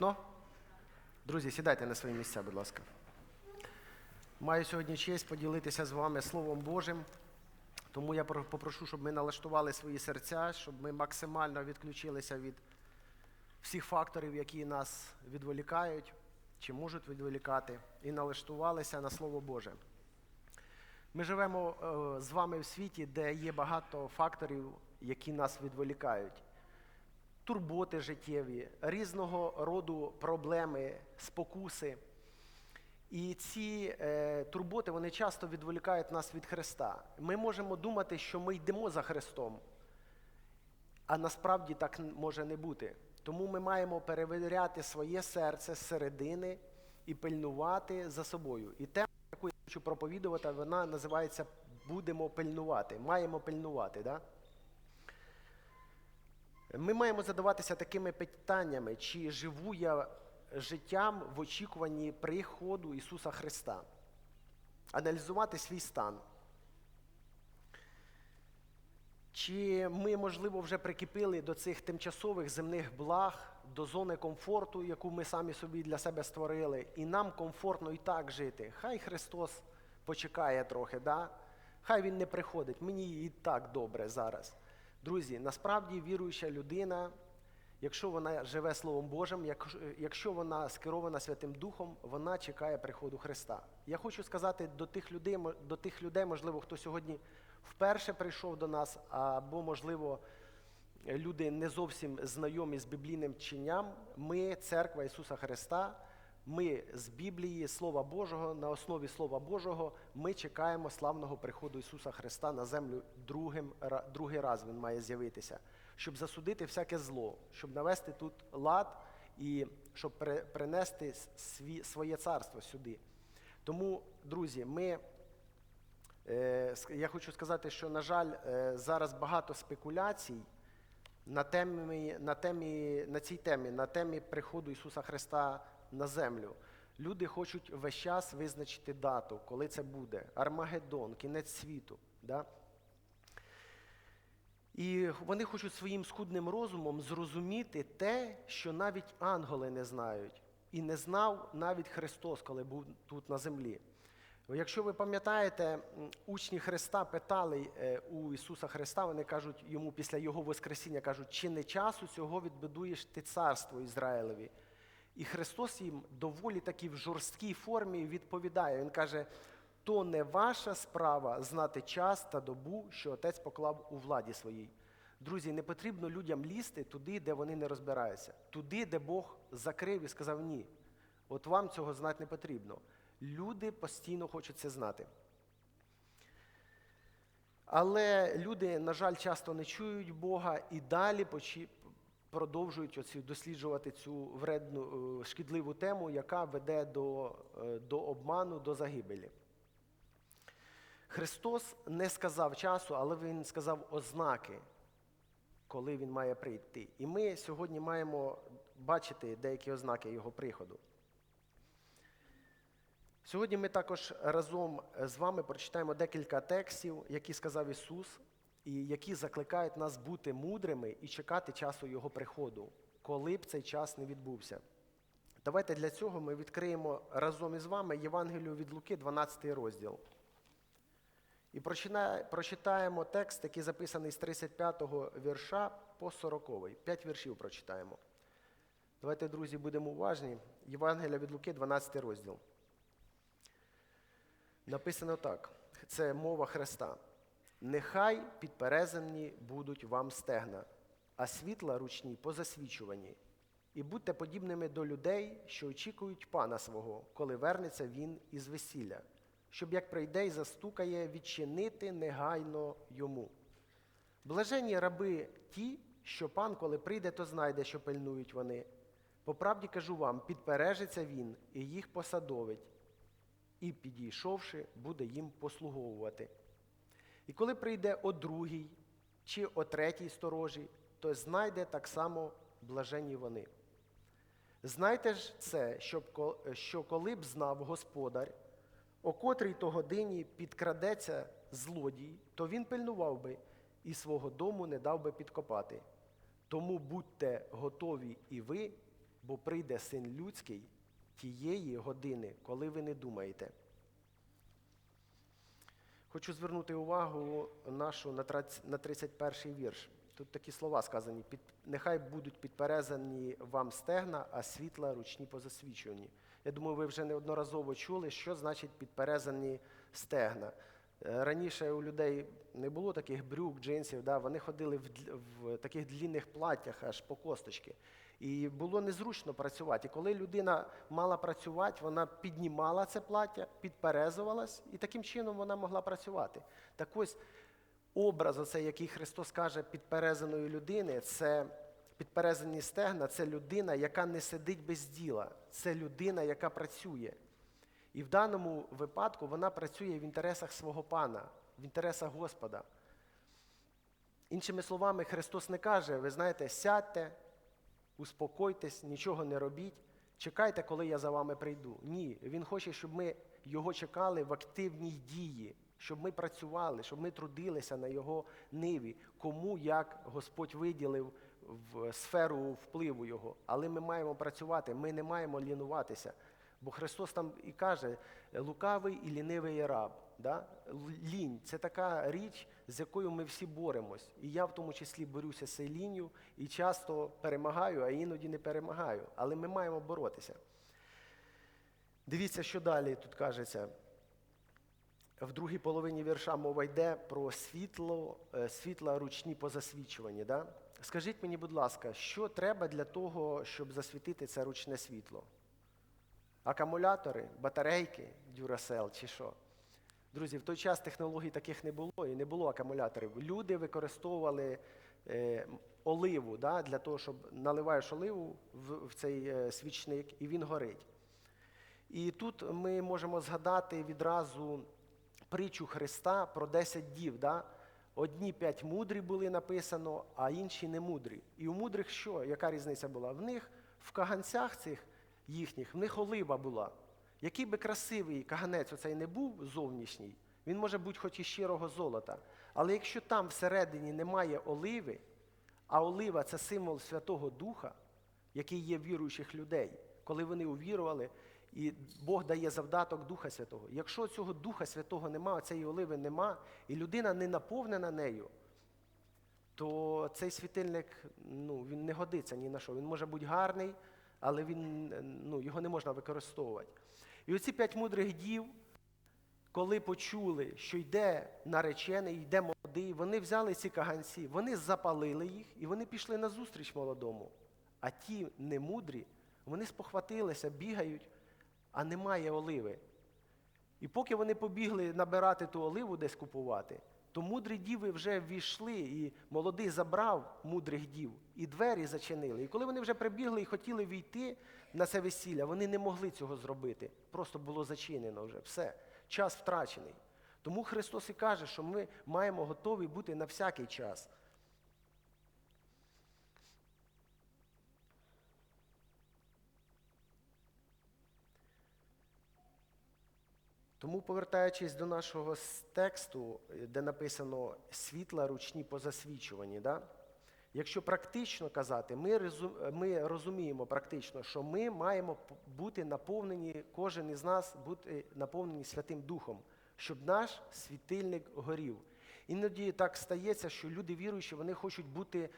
Ну, друзі, сідайте на свої місця, будь ласка. Маю сьогодні честь поділитися з вами Словом Божим. Тому я попрошу, щоб ми налаштували свої серця, щоб ми максимально відключилися від всіх факторів, які нас відволікають чи можуть відволікати, і налаштувалися на Слово Боже. Ми живемо е, з вами в світі, де є багато факторів, які нас відволікають. Турботи життєві, різного роду проблеми, спокуси. І ці е, турботи вони часто відволікають нас від Христа. Ми можемо думати, що ми йдемо за Христом, а насправді так може не бути. Тому ми маємо перевіряти своє серце з середини і пильнувати за собою. І тема, яку я хочу проповідувати, вона називається Будемо пильнувати. Маємо пильнувати. Да? Ми маємо задаватися такими питаннями, чи живу я життям в очікуванні приходу Ісуса Христа, аналізувати свій стан. Чи ми, можливо, вже прикипіли до цих тимчасових земних благ, до зони комфорту, яку ми самі собі для себе створили, і нам комфортно і так жити. Хай Христос почекає трохи, да? хай Він не приходить, мені і так добре зараз. Друзі, насправді віруюча людина, якщо вона живе Словом Божим, якщо- вона скерована Святим Духом, вона чекає приходу Христа. Я хочу сказати до тих людей, до тих людей, можливо, хто сьогодні вперше прийшов до нас, або, можливо, люди не зовсім знайомі з біблійним вченням. Ми, церква Ісуса Христа, ми з Біблії, Слова Божого, на основі Слова Божого, ми чекаємо славного приходу Ісуса Христа на землю другим, другий раз Він має з'явитися, щоб засудити всяке зло, щоб навести тут лад і щоб при- принести сві, своє царство сюди. Тому, друзі, ми Е, Я хочу сказати, що, на жаль, е, зараз багато спекуляцій на, темі, на, темі, на цій темі, на темі приходу Ісуса Христа на землю. Люди хочуть весь час визначити дату, коли це буде. Армагеддон, кінець світу. Да? І вони хочуть своїм скудним розумом зрозуміти те, що навіть ангели не знають. І не знав навіть Христос, коли був тут на землі. Якщо ви пам'ятаєте, учні Христа питали е, у Ісуса Христа, вони кажуть йому після Його Воскресіння, кажуть, чи не часу цього відбудуєш ти царство Ізраїлеві? І Христос їм доволі таки в жорсткій формі відповідає. Він каже, то не ваша справа знати час та добу, що Отець поклав у владі своїй. Друзі, не потрібно людям лізти туди, де вони не розбираються, туди, де Бог закрив і сказав ні. От вам цього знати не потрібно. Люди постійно хочуть це знати. Але люди, на жаль, часто не чують Бога і далі продовжують оці, досліджувати цю вредну, е, шкідливу тему, яка веде до, е, до обману, до загибелі. Христос не сказав часу, але Він сказав ознаки, коли Він має прийти. І ми сьогодні маємо бачити деякі ознаки Його приходу. Сьогодні ми також разом з вами прочитаємо декілька текстів, які сказав Ісус, і які закликають нас бути мудрими і чекати часу Його приходу, коли б цей час не відбувся. Давайте для цього ми відкриємо разом із вами Євангелію від Луки, 12 розділ. І прочитаємо текст, який записаний з 35 вірша по 40-й. П'ять віршів прочитаємо. Давайте, друзі, будемо уважні. Євангелія від Луки, 12 розділ. Написано так: це мова Христа. Нехай підперезані будуть вам стегна, а світла ручні позасвічувані. І будьте подібними до людей, що очікують пана свого, коли вернеться він із весілля, щоб як прийде і застукає, відчинити негайно йому. Блаженні раби ті, що пан, коли прийде, то знайде, що пильнують вони. По правді кажу вам, підпережиться він і їх посадовить, і, підійшовши, буде їм послуговувати. І коли прийде о другій чи о третій сторожі, то знайде так само блаженні вони. Знайте ж це, що коли б знав господар, о котрій то годині підкрадеться злодій, то він пильнував би і свого дому не дав би підкопати. Тому будьте готові і ви, бо прийде син людський тієї години, коли ви не думаєте. Хочу звернути увагу нашу на трац- на 31 вірш. Тут такі слова сказані: «Під- нехай будуть підперезані вам стегна, а світла ручні позасвічувані. Я думаю, ви вже неодноразово чули, що значить підперезані стегна. Е, Раніше у людей не було таких брюк, джинсів, да? вони ходили в, в таких длінних платтях аж по косточки. І було незручно працювати. І коли людина мала працювати, вона піднімала це плаття, підперезувалась, і таким чином вона могла працювати. Так ось образ, оцей, який Христос каже підперезаної людини, це підперезані стегна, це людина, яка не сидить без діла, це людина, яка працює. І в даному випадку вона працює в інтересах свого пана, в інтересах Господа. Іншими словами, Христос не каже, ви знаєте, сядьте, успокойтесь, нічого не робіть, чекайте, коли я за вами прийду. Ні, Він хоче, щоб ми його чекали в активній дії, щоб ми працювали, щоб ми трудилися на його ниві, кому як Господь виділив в сферу впливу Його. Але ми маємо працювати, ми не маємо лінуватися. Бо Христос там і каже, лукавий і лінивий раб. Да? Лінь це така річ, з якою ми всі боремось. І я в тому числі борюся з цією лінню і часто перемагаю, а іноді не перемагаю. Але ми маємо боротися. Дивіться, що далі тут кажеться. В другій половині вірша мова йде про світло, е, світла ручні по засвічуванні. Да? Скажіть мені, будь ласка, що треба для того, щоб засвітити це ручне світло? Акумулятори, батарейки, Duracell чи що? Друзі, в той час технологій таких не було і не було акумуляторів. Люди використовували е, оливу да, для того, щоб наливаєш оливу в, в цей е, свічник і він горить. І тут ми можемо згадати відразу притчу Христа про 10 дів. Да? Одні п'ять мудрі були написано, а інші не мудрі. І у мудрих що? Яка різниця була? В них в каганцях цих їхніх, в них олива була. Який би красивий каганець оцей не був зовнішній, він може бути хоч і щирого золота. Але якщо там всередині немає оливи, а олива це символ Святого Духа, який є віруючих людей, коли вони увірували, і Бог дає завдаток Духа Святого. Якщо цього Духа Святого нема, цієї оливи нема, і людина не наповнена нею, то цей світильник ну, він не годиться ні на що. Він може бути гарний, але він, ну, його не можна використовувати. І оці п'ять мудрих дів, коли почули, що йде наречений, йде молодий, вони взяли ці каганці, вони запалили їх і вони пішли на зустріч молодому. А ті немудрі, вони спохватилися, бігають, а немає оливи. І поки вони побігли набирати ту оливу десь купувати, то мудрі діви вже ввійшли, і молодий забрав мудрих дів, і двері зачинили. І коли вони вже прибігли і хотіли війти на це весілля, вони не могли цього зробити. Просто було зачинено вже все. Час втрачений. Тому Христос і каже, що ми маємо готові бути на всякий час. Тому, повертаючись до нашого тексту, де написано світла ручні по засвічуванні, да? якщо практично казати, ми, розуміємо практично, що ми маємо бути наповнені, кожен із нас бути наповнені Святим Духом, щоб наш світильник горів. Іноді так стається, що люди віруючі, вони хочуть бути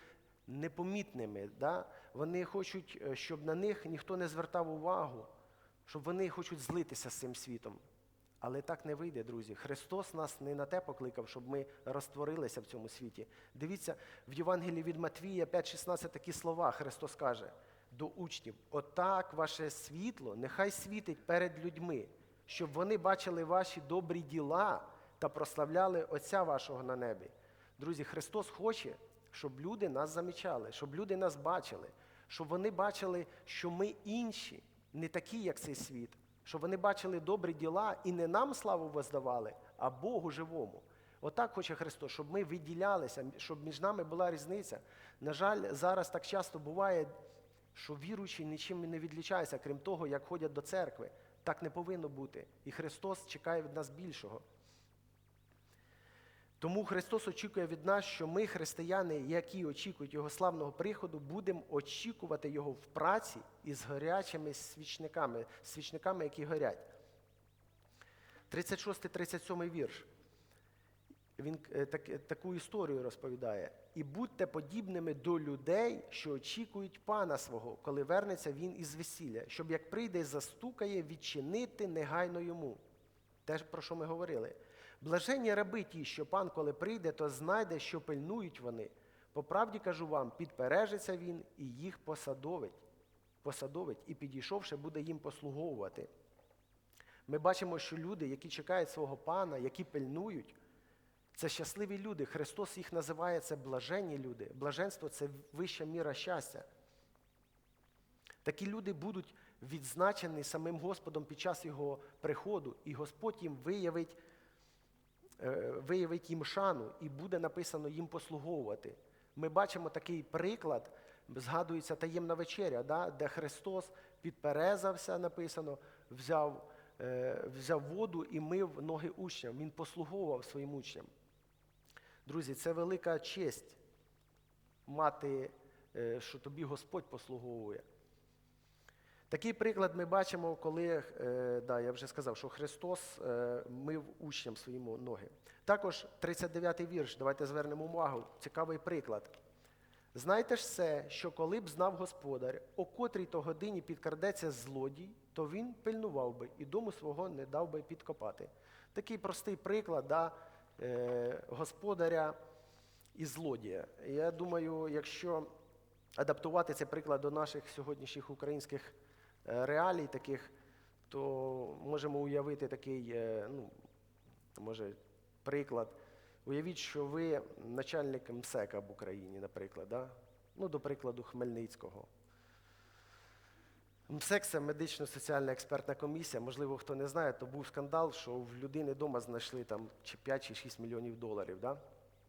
непомітними. Да? Вони хочуть, е, щоб на них ніхто не звертав увагу, щоб вони хочуть злитися з цим світом. Але так не вийде, друзі. Христос нас не на те покликав, щоб ми розтворилися в цьому світі. Дивіться, в Євангелії від Матвія 5,16 такі слова Христос каже до учнів: Отак ваше світло нехай світить перед людьми, щоб вони бачили ваші добрі діла та прославляли Отця вашого на небі. Друзі, Христос хоче, щоб люди нас замічали, щоб люди нас бачили, щоб вони бачили, що ми інші, не такі, як цей світ щоб вони бачили добрі діла і не нам славу воздавали, а Богу живому. Отак хоче Христос, щоб ми виділялися, щоб між нами була різниця. На жаль, зараз так часто буває, що віруючі нічим не відлічаються, крім того, як ходять до церкви. Так не повинно бути. І Христос чекає від нас більшого. Тому Христос очікує від нас, що ми, християни, які очікують Його славного приходу, будемо очікувати Його в праці із горячими свічниками, свічниками, які горять. 36-37 вірш. Він е, так, е, таку історію розповідає. І будьте подібними до людей, що очікують пана свого, коли вернеться він із весілля, щоб як прийде і застукає, відчинити негайно йому. Те, про що ми говорили. Блаженні раби ті, що пан, коли прийде, то знайде, що пильнують вони. По правді кажу вам, підпережиться він і їх посадовить, посадовить, і підійшовши, буде їм послуговувати. Ми бачимо, що люди, які чекають свого пана, які пильнують, це щасливі люди. Христос їх називає це блаженні люди. Блаженство це вища міра щастя. Такі люди будуть відзначені самим Господом під час Його приходу, і Господь їм виявить, виявить їм шану, і буде написано їм послуговувати. Ми бачимо такий приклад, згадується таємна вечеря, да, де Христос підперезався, написано, взяв, е, взяв воду і мив ноги учням. Він послуговував своїм учням. Друзі, це велика честь мати, е, що тобі Господь послуговує. Такий приклад ми бачимо, коли, е, да, я вже сказав, що Христос е, мив учням своїм ноги. Також 39-й вірш, давайте звернемо увагу, цікавий приклад. Знайте ж все, що коли б знав господар, о котрій то годині підкрадеться злодій, то він пильнував би і дому свого не дав би підкопати. Такий простий приклад да, е, господаря і злодія. Я думаю, якщо адаптувати цей приклад до наших сьогоднішніх українських реалій, таких, то можемо уявити такий, е, ну, може, приклад. Уявіть, що ви начальник МСЕКа в Україні, наприклад, да? ну, до прикладу, Хмельницького. МСЕК це медично-соціальна експертна комісія. Можливо, хто не знає, то був скандал, що в людини вдома знайшли там чи 5 чи 6 мільйонів доларів. Да?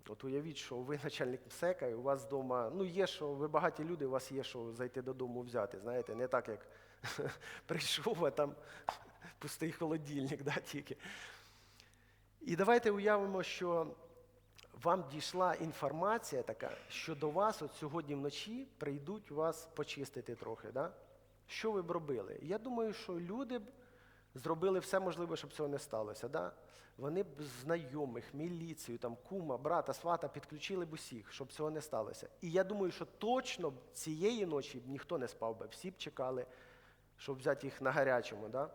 От уявіть, що ви начальник МСЕКа, і у вас вдома, ну є, що ви багаті люди, у вас є, що зайти додому взяти. Знаєте, не так, як прийшов, а там пустий холодильник, да, тільки. І давайте уявимо, що вам дійшла інформація така, що до вас от сьогодні вночі прийдуть вас почистити трохи. Да? Що ви б робили? Я думаю, що люди б зробили все можливе, щоб цього не сталося. Да? Вони б знайомих, міліцію, там, кума, брата, свата підключили б усіх, щоб цього не сталося. І я думаю, що точно цієї ночі б ніхто не спав би, всі б чекали, щоб взяти їх на гарячому. Да?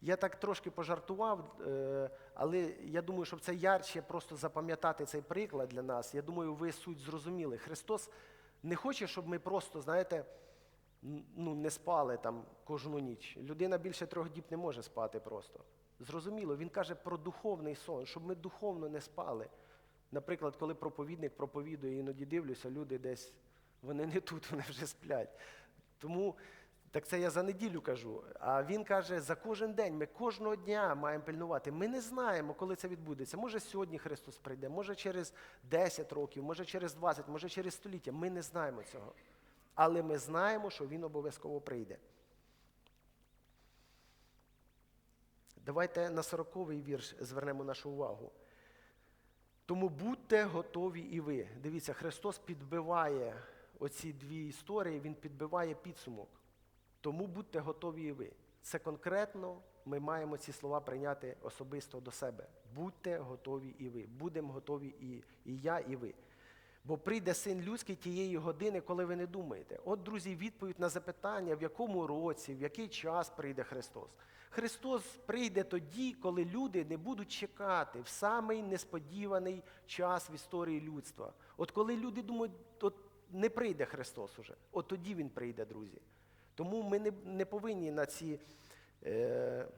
Я так трошки пожартував, е, але я думаю, щоб це ярче просто запам'ятати цей приклад для нас. Я думаю, ви суть зрозуміли. Христос не хоче, щоб ми просто, знаєте, ну, не спали там кожну ніч. Людина більше трьох діб не може спати просто. Зрозуміло, він каже про духовний сон, щоб ми духовно не спали. Наприклад, коли проповідник проповідує, іноді дивлюся, люди десь, вони не тут, вони вже сплять. Тому так це я за неділю кажу. А він каже, за кожен день ми кожного дня маємо пильнувати. Ми не знаємо, коли це відбудеться. Може, сьогодні Христос прийде, може через 10 років, може через 20, може через століття. Ми не знаємо цього. Але ми знаємо, що він обов'язково прийде. Давайте на 40-й вірш звернемо нашу увагу. Тому будьте готові і ви. Дивіться, Христос підбиває оці дві історії, Він підбиває підсумок. Тому будьте готові і ви. Це конкретно ми маємо ці слова прийняти особисто до себе. Будьте готові і ви. Будемо готові і, і я, і ви. Бо прийде син людський тієї години, коли ви не думаєте. От, друзі, відповідь на запитання, в якому році, в який час прийде Христос. Христос прийде тоді, коли люди не будуть чекати в самий несподіваний час в історії людства. От коли люди думають, от не прийде Христос уже, от тоді Він прийде, друзі. Тому ми не, не повинні на ці е,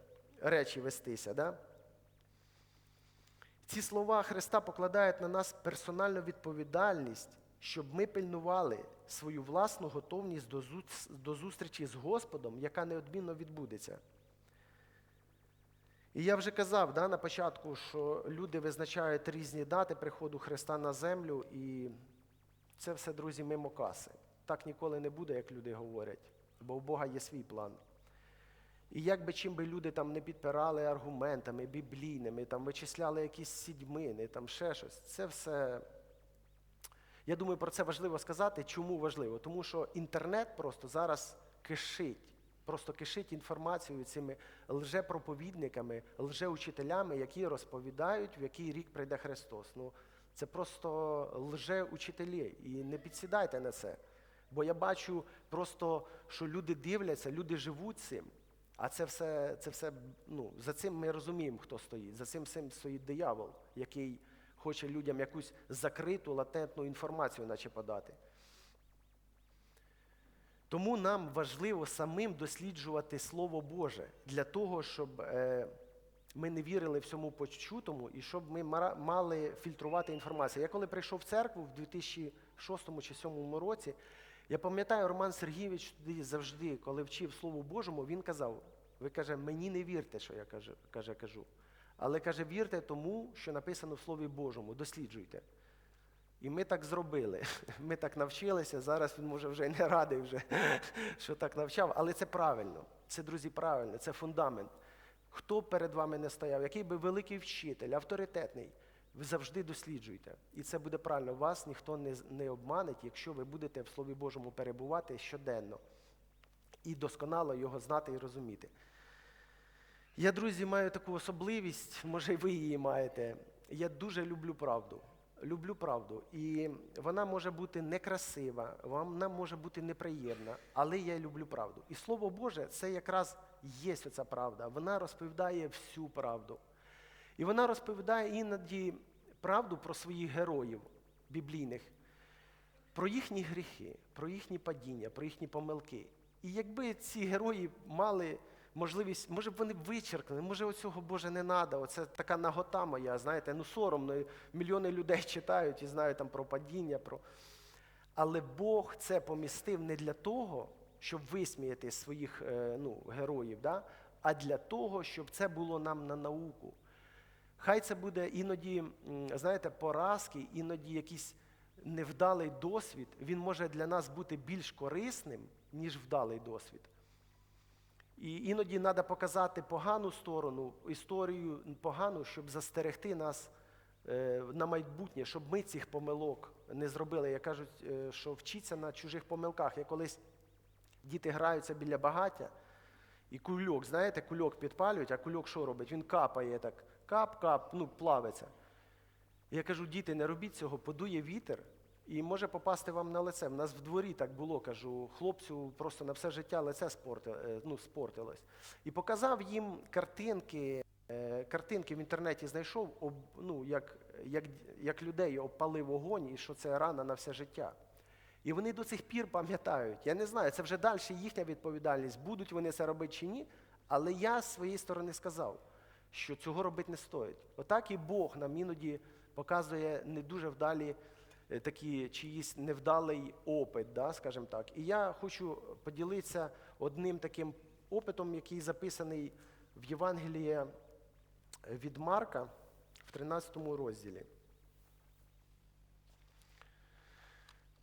речі вестися. Да? Ці слова Христа покладають на нас персональну відповідальність, щоб ми пильнували свою власну готовність до, зу- до зустрічі з Господом, яка неодмінно відбудеться. І я вже казав да, на початку, що люди визначають різні дати приходу Христа на землю, і це все, друзі, мимо каси. Так ніколи не буде, як люди говорять, бо у Бога є свій план. І як би чим би люди там не підпирали аргументами біблійними, там вичисляли якісь сідьмини, там ще щось, це все. Я думаю, про це важливо сказати. Чому важливо? Тому що інтернет просто зараз кишить, просто кишить інформацією цими лжепроповідниками, лжеучителями, які розповідають, в який рік прийде Христос. Ну, це просто лжеучителі. І не підсідайте на це. Бо я бачу просто, що люди дивляться, люди живуть цим. А це все, це все, ну, за цим ми розуміємо, хто стоїть. За цим всім стоїть диявол, який хоче людям якусь закриту, латентну інформацію, наче подати. Тому нам важливо самим досліджувати Слово Боже для того, щоб е, ми не вірили всьому почутому і щоб ми мали фільтрувати інформацію. Я коли прийшов в церкву в 2006 чи 2007 році, я пам'ятаю, Роман Сергійович тоді завжди, коли вчив Слову Божому, він казав: ви каже, мені не вірте, що я кажу, каже, кажу. Але каже, вірте тому, що написано в Слові Божому, досліджуйте. І ми так зробили. Ми так навчилися. Зараз він може вже не радий, вже, що так навчав. Але це правильно. Це, друзі, правильно, це фундамент. Хто перед вами не стояв, який би великий вчитель, авторитетний, ви завжди досліджуйте. І це буде правильно. Вас ніхто не, не обманить, якщо ви будете в Слові Божому перебувати щоденно і досконало його знати і розуміти. Я, друзі, маю таку особливість, може, ви її маєте. Я дуже люблю правду. Люблю правду. І вона може бути некрасива, вона може бути неприємна, але я люблю правду. І Слово Боже, це якраз є оця правда. Вона розповідає всю правду. І вона розповідає іноді правду про своїх героїв біблійних, про їхні гріхи, про їхні падіння, про їхні помилки. І якби ці герої мали можливість, може б вони вичеркнули, може оцього Боже не треба, оце така нагота моя, знаєте, ну соромно, мільйони людей читають і знають там про падіння. про... Але Бог це помістив не для того, щоб висміяти своїх е, ну, героїв, да? а для того, щоб це було нам на науку. Хай це буде іноді, знаєте, поразки, іноді якийсь невдалий досвід, він може для нас бути більш корисним, ніж вдалий досвід. І іноді треба показати погану сторону, історію погану, щоб застерегти нас е, на майбутнє, щоб ми цих помилок не зробили. Я кажуть, е, що вчіться на чужих помилках. Я колись діти граються біля багаття, і кульок, знаєте, кульок підпалюють, а кульок що робить? Він капає так, кап-кап, ну, плавиться. Я кажу, діти, не робіть цього, подує вітер і може попасти вам на лице. В нас в дворі так було, кажу, хлопцю просто на все життя лице спорти, е, ну, спортилось. І показав їм картинки, е, картинки в інтернеті знайшов, ну, як, як, як людей обпалив вогонь і що це рана на все життя. І вони до цих пір пам'ятають. Я не знаю, це вже далі їхня відповідальність, будуть вони це робити чи ні. Але я з своєї сторони сказав, що цього робити не стоїть. Отак і Бог нам іноді показує не дуже вдалі е, такі чиїсь невдалий опит, да, скажімо так. І я хочу поділитися одним таким опитом, який записаний в Євангелії від Марка в 13 розділі.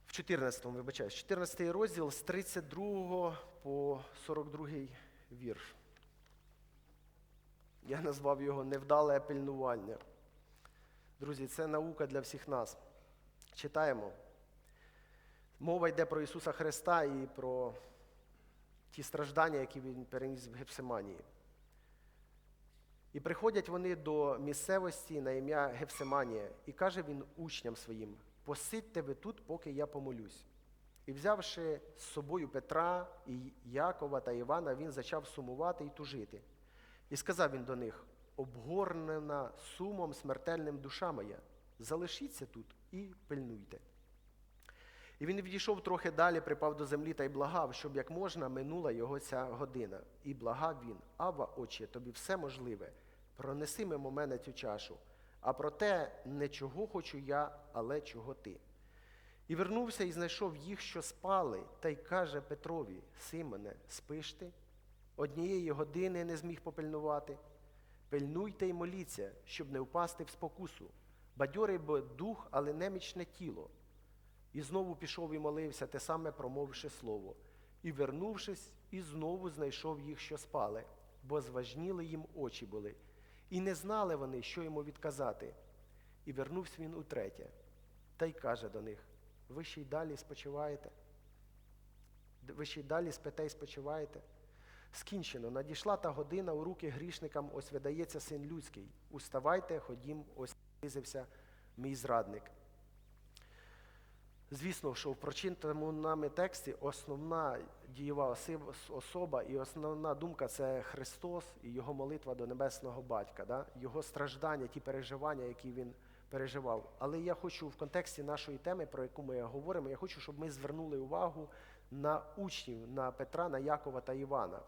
В 14, вибачаюсь, 14 розділ з 32 по 42 вірш. Я назвав його невдале пильнування. Друзі, це наука для всіх нас. Читаємо. Мова йде про Ісуса Христа і про ті страждання, які Він переніс в Гефсиманії. І приходять вони до місцевості на ім'я Гефсиманія, і каже він учням своїм: посидьте ви тут, поки я помолюсь. І взявши з собою Петра, і Якова та Івана, він зачав сумувати і тужити. І сказав він до них: обгорнена сумом смертельним душа моя, залишіться тут і пильнуйте. І він відійшов трохи далі, припав до землі та й благав, щоб як можна минула його ця година. І благав він, Ава, отче, тобі все можливе, пронеси мимо мене цю чашу. А проте не чого хочу я, але чого ти. І вернувся і знайшов їх, що спали, та й каже Петрові: Симоне, спиш ти? Однієї години не зміг попильнувати. Пильнуйте й моліться, щоб не впасти в спокусу. Бадьорий бо дух, але немічне тіло. І знову пішов і молився, те саме промовивши слово. і, вернувшись, і знову знайшов їх, що спали, бо зважніли їм очі були. І не знали вони, що йому відказати. І вернувся він утретє, та й каже до них: ви ще й далі спочиваєте? Ви ще й далі спите й спочиваєте? Скінчено, надійшла та година у руки грішникам, ось видається син людський. Уставайте, ходім, ось наблизився мій зрадник. Звісно, що в прочитаному нами тексті основна дієва особа і основна думка це Христос і Його молитва до Небесного Батька, да? Його страждання, ті переживання, які він переживав. Але я хочу в контексті нашої теми, про яку ми говоримо, я хочу, щоб ми звернули увагу на учнів, на Петра, на Якова та Івана,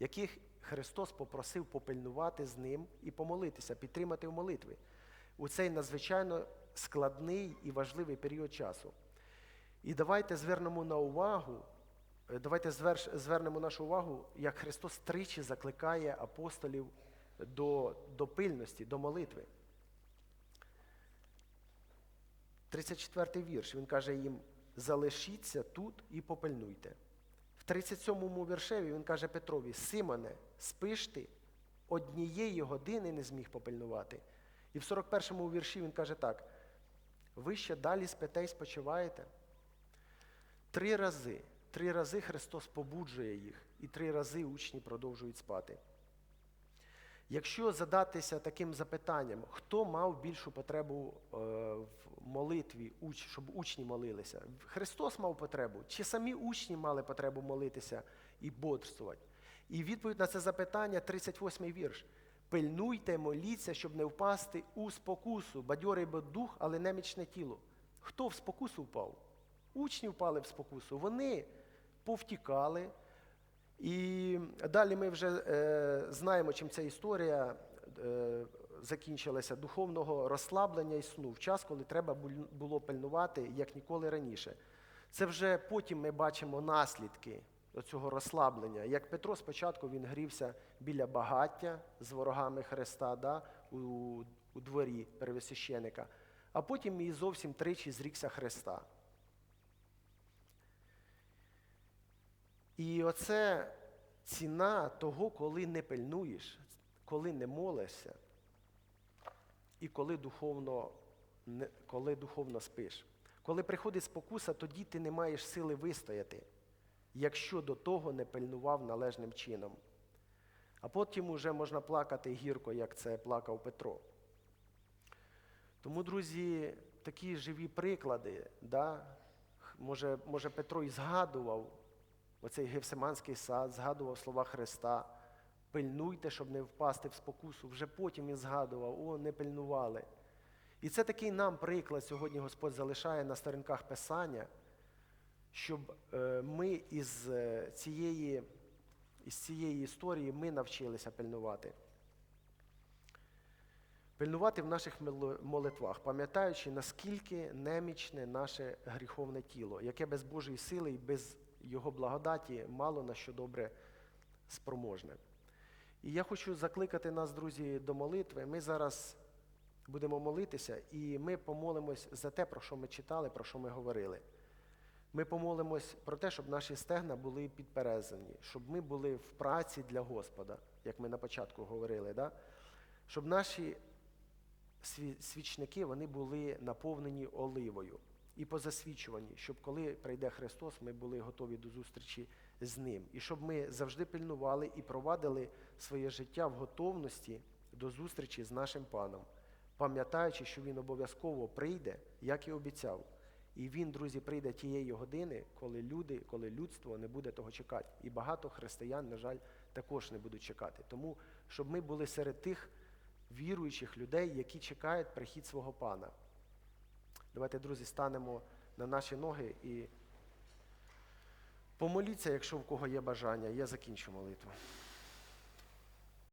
яких Христос попросив попильнувати з ним і помолитися, підтримати в молитві у цей надзвичайно складний і важливий період часу. І давайте звернемо на увагу, е, давайте звернемо нашу увагу, як Христос тричі закликає апостолів до, до пильності, до молитви. 34 вірш. Він каже їм: залишіться тут і попильнуйте. В 37-му віршеві він каже Петрові: Симоне, спиш ти, однієї години не зміг попильнувати. І в 41-му вірші він каже так: ви ще далі спите й спочиваєте. Три рази, три рази Христос побуджує їх, і три рази учні продовжують спати. Якщо задатися таким запитанням, хто мав більшу потребу е, в молитві, щоб учні молилися? Христос мав потребу, чи самі учні мали потребу молитися і бодрствувати? І відповідь на це запитання 38-й вірш. Пильнуйте, моліться, щоб не впасти у спокусу, бадьорий бо дух, але немічне тіло. Хто в спокусу впав? Учні впали в спокусу. Вони повтікали. І далі ми вже е, знаємо, чим ця історія е, закінчилася духовного розслаблення і сну в час, коли треба було пильнувати, як ніколи раніше. Це вже потім ми бачимо наслідки цього розслаблення. Як Петро спочатку він грівся біля багаття з ворогами Христа да, у, у дворі первосвященика, а потім і зовсім тричі зрікся Христа. І оце ціна того, коли не пильнуєш, коли не молишся, і коли духовно, коли духовно спиш. Коли приходить спокуса, тоді ти не маєш сили вистояти, якщо до того не пильнував належним чином. А потім уже можна плакати гірко, як це плакав Петро. Тому, друзі, такі живі приклади, да? Може, може Петро і згадував оцей Гевсиманський сад, згадував слова Христа. Пильнуйте, щоб не впасти в спокусу. Вже потім він згадував, о, не пильнували. І це такий нам приклад сьогодні Господь залишає на сторінках Писання, щоб е, ми із е, цієї, із цієї історії ми навчилися пильнувати. Пильнувати в наших молитвах, пам'ятаючи, наскільки немічне наше гріховне тіло, яке без Божої сили і без Його благодаті мало на що добре спроможне. І я хочу закликати нас, друзі, до молитви. Ми зараз будемо молитися, і ми помолимось за те, про що ми читали, про що ми говорили. Ми помолимось про те, щоб наші стегна були підперезані, щоб ми були в праці для Господа, як ми на початку говорили, да? щоб наші свічники вони були наповнені оливою і позасвічувані, щоб коли прийде Христос, ми були готові до зустрічі з Ним. І щоб ми завжди пильнували і провадили своє життя в готовності до зустрічі з нашим паном, пам'ятаючи, що Він обов'язково прийде, як і обіцяв. І він, друзі, прийде тієї години, коли люди, коли людство не буде того чекати. І багато християн, на жаль, також не будуть чекати. Тому, щоб ми були серед тих віруючих людей, які чекають прихід свого пана. Давайте, друзі, станемо на наші ноги і помоліться, якщо в кого є бажання. Я закінчу молитву.